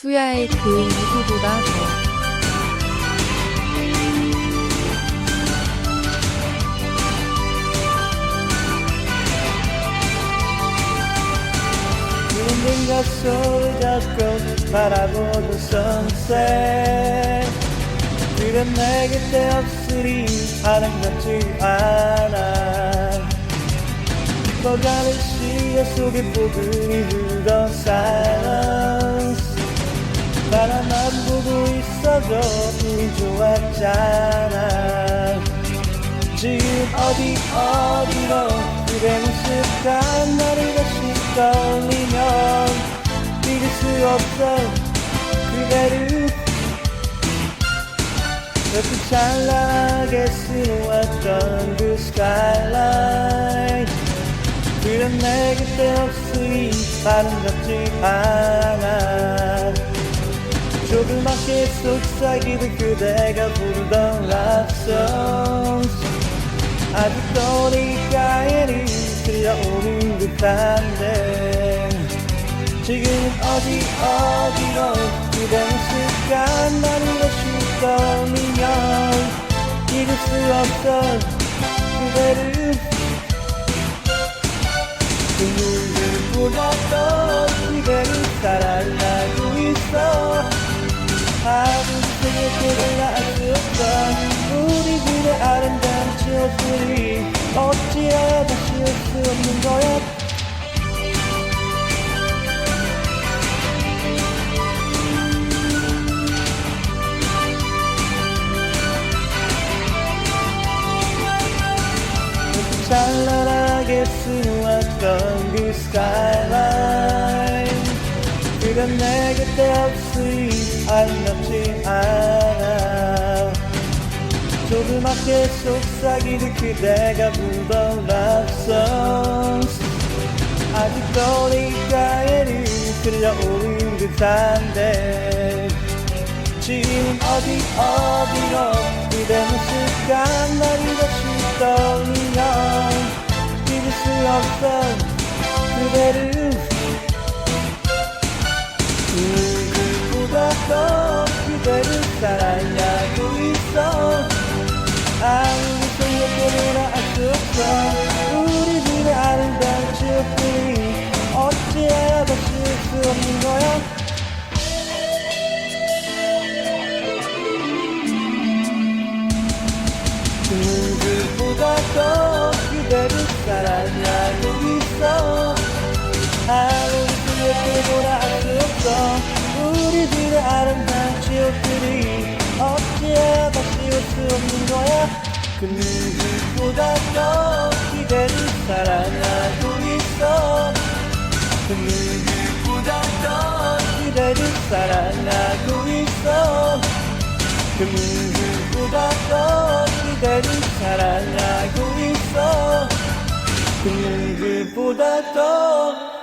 수야의 그 누구보다 더. 빈 가솔 잡고 바라보던 sunset. 그런 내 곁에 없으니 아름답지 않아. 꺼가는 시야 속에 포근히 흘던 silence 바라만 보고 있어도 이미 좋았잖아. 지금 어디 어디로 그대 모습 한나를 다시 떠올리면 믿을 수 없어. 그대를 그렇게 찬란하게 스워왔던 그 skyline. 그런 내 곁에 없으니 아름답지 않아 조그맣게 속삭이던 그대가 부르던 songs 아직도 네 가에는 들려오는 듯한데. 지금 어디 어디로 그대 모습 간만히 다시 떠올리면 잊을 수 없어 그대를. 그 누구보다 더 그대를 사랑하 추억들이 어찌해야 다시 올수 없는 거야. 찬란하게 스워왔던 그 skyline. 그건 내 곁에 없으니 아름답지 않아 조그맣게 속삭이는 그대가 부르던 love songs 아직도 네 가에는 들려오는 듯한데 지금 어디 어디로 그대 모습 간날이 다시 떠올리면 잊을 수 없어 그대를 누구보다 누구보다 더 그대를 사랑하고 있어. 아무리 생각해도 알수 없어 우리들의 아름다운 추억들이 어찌해야 다시 올 수 없는 거야. 그 누구보다 더 그대를 사랑하고 있어. 그 누구보다 더 그대를 사랑하고 있어. 그 그날들보다 더